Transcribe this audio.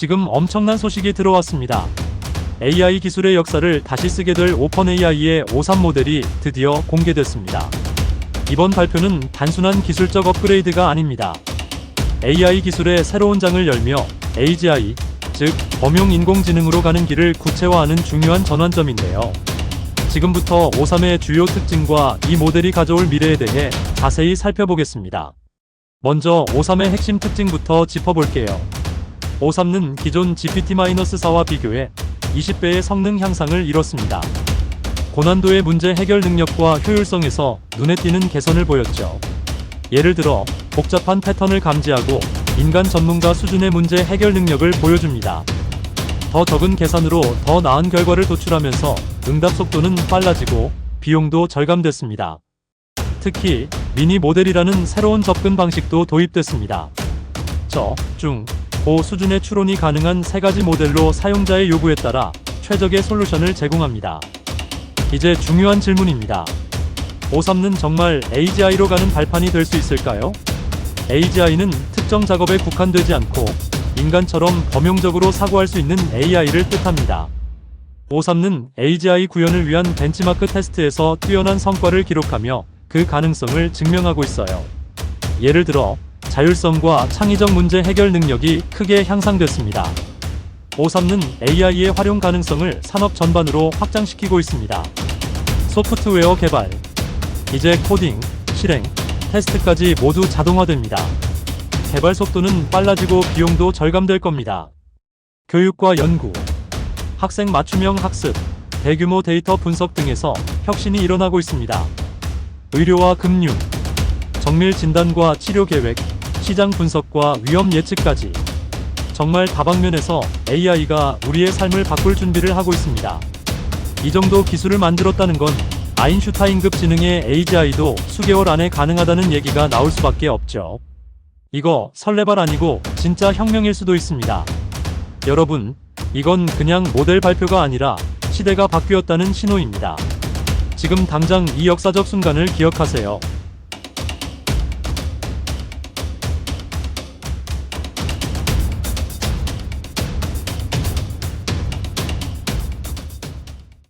지금 엄청난 소식이 들어왔습니다. AI 기술의 역사를 다시 쓰게 될 오픈 AI의 53 모델이 드디어 공개됐습니다. 이번 발표는 단순한 기술적 업그레이드가 아닙니다. AI 기술의 새로운 장을 열며 AGI, 즉 범용 인공지능으로 가는 길을 구체화하는 중요한 전환점인데요. 지금부터 53의 주요 특징과 이 모델이 가져올 미래에 대해 자세히 살펴보겠습니다. 먼저 53의 핵심 특징부터 짚어볼게요. 53는 기존 GPT-4와 비교해 20배의 성능 향상을 이뤘습니다. 고난도의 문제 해결 능력과 효율성에서 눈에 띄는 개선을 보였죠. 예를 들어 복잡한 패턴을 감지하고 인간 전문가 수준의 문제 해결 능력을 보여줍니다. 더 적은 계산으로 더 나은 결과를 도출하면서 응답 속도는 빨라지고 비용도 절감됐습니다. 특히 미니 모델이라는 새로운 접근 방식도 도입됐습니다. 저, 중, 고 수준의 추론이 가능한 세 가지 모델로 사용자의 요구에 따라 최적의 솔루션을 제공합니다. 이제 중요한 질문입니다. 53는 정말 AGI로 가는 발판이 될 수 있을까요? AGI는 특정 작업에 국한되지 않고 인간처럼 범용적으로 사고할 수 있는 AI를 뜻합니다. 53는 AGI 구현을 위한 벤치마크 테스트에서 뛰어난 성과를 기록하며 그 가능성을 증명하고 있어요. 예를 들어 자율성과 창의적 문제 해결 능력이 크게 향상됐습니다. 53는 AI의 활용 가능성을 산업 전반으로 확장시키고 있습니다. 소프트웨어 개발, 이제 코딩, 실행, 테스트까지 모두 자동화됩니다. 개발 속도는 빨라지고 비용도 절감될 겁니다. 교육과 연구, 학생 맞춤형 학습, 대규모 데이터 분석 등에서 혁신이 일어나고 있습니다. 의료와 금융, 정밀 진단과 치료 계획, 시장 분석과 위험 예측까지 정말 다방면에서 AI가 우리의 삶을 바꿀 준비를 하고 있습니다. 이 정도 기술을 만들었다는 건 아인슈타인급 지능의 AGI도 수개월 안에 가능하다는 얘기가 나올 수밖에 없죠. 이거 설레발 아니고 진짜 혁명일 수도 있습니다. 여러분, 이건 그냥 모델 발표가 아니라 시대가 바뀌었다는 신호입니다. 지금 당장 이 역사적 순간을 기억하세요.